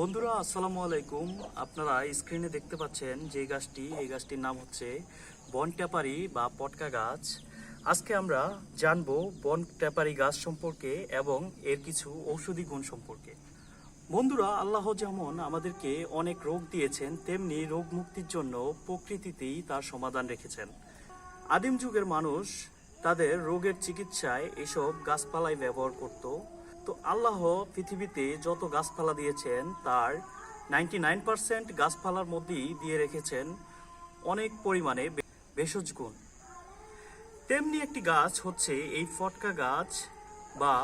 বন্ধুরা, আসসালামু আলাইকুম। আপনারা স্ক্রিনে দেখতে পাচ্ছেন যে গাছটি, এই গাছটির নাম হচ্ছে বন ট্যাপারি বা পটকা গাছ। আজকে আমরা জানব বন ট্যাপারি গাছ সম্পর্কে এবং এর কিছু ঔষধি গুণ সম্পর্কে। বন্ধুরা, আল্লাহ যেমন আমাদেরকে অনেক রোগ দিয়েছেন, তেমনি রোগ মুক্তির জন্য প্রকৃতিতেই তার সমাধান রেখেছেন। আদিম যুগের মানুষ তাদের রোগের চিকিৎসায় এসব গাছপালাই ব্যবহার করত। তো আল্লাহ পৃথিবীতে যত গাছপালা দিয়েছেন, তার নাইনটি নাইন পার্সেন্ট গাছপালার মধ্যেই দিয়ে রেখেছেন অনেক পরিমাণে ভেষজ গুণ। তেমনি একটি গাছ হচ্ছে এই ফটকা গাছ বা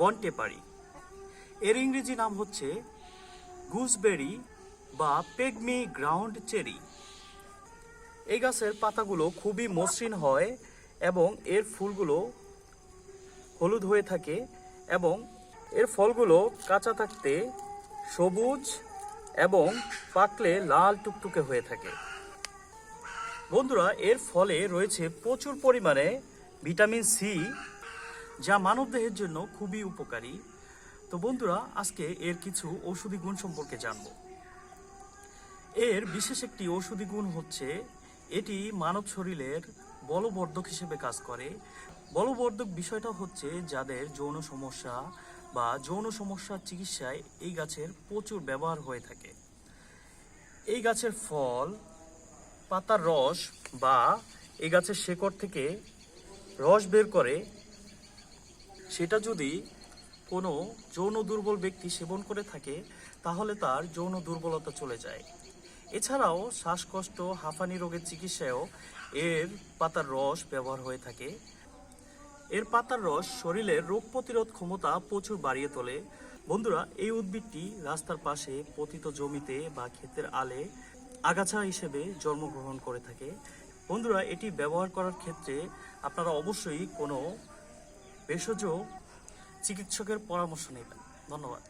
বনটেপারি এর ইংরেজি নাম হচ্ছে গুসবেরি বা পেগমি গ্রাউন্ড চেরি। এই গাছের পাতাগুলো খুবই মসৃণ হয় এবং এর ফুলগুলো হলুদ হয়ে থাকে। এবং এর ফলগুলো কাঁচা থাকতে সবুজ এবং পাকলে লাল টুকটুকে হয়ে থাকে। বন্ধুরা, এর ফলে রয়েছে প্রচুর পরিমাণে ভিটামিন সি, যা মানবদেহের জন্য খুবই উপকারী। তো বন্ধুরা, আজকে এর কিছু ঔষধি গুণ সম্পর্কে জানব। এর বিশেষ একটি ঔষধি গুণ হচ্ছে, এটি মানব শরীরের বলবর্ধক হিসেবে কাজ করে। বলবর্ধক বিষয়টা হচ্ছে যাদের যৌন সমস্যা বা যৌন সমস্যার চিকিৎসায় এই গাছের প্রচুর ব্যবহার হয়ে থাকে। এই গাছের ফল, পাতার রস বা এই গাছের শেকড় থেকে রস বের করে, সেটা যদি কোনো যৌন দুর্বল ব্যক্তি সেবন করে থাকে, তাহলে তার যৌন দুর্বলতা চলে যায়। এছাড়াও শ্বাসকষ্ট, হাঁফানি রোগের চিকিৎসায়ও এর পাতার রস ব্যবহার হয়ে থাকে। এর পাতার রস শরীরের রোগ প্রতিরোধ ক্ষমতা প্রচুর বাড়িয়ে তোলে। বন্ধুরা, এই উদ্ভিদটি রাস্তার পাশে পতিত জমিতে বা ক্ষেতের আলে আগাছা হিসেবে জন্মগ্রহণ করে থাকে। বন্ধুরা, এটি ব্যবহার করার ক্ষেত্রে আপনারা অবশ্যই কোনো ভেষজ চিকিৎসকের পরামর্শ নেবেন। ধন্যবাদ।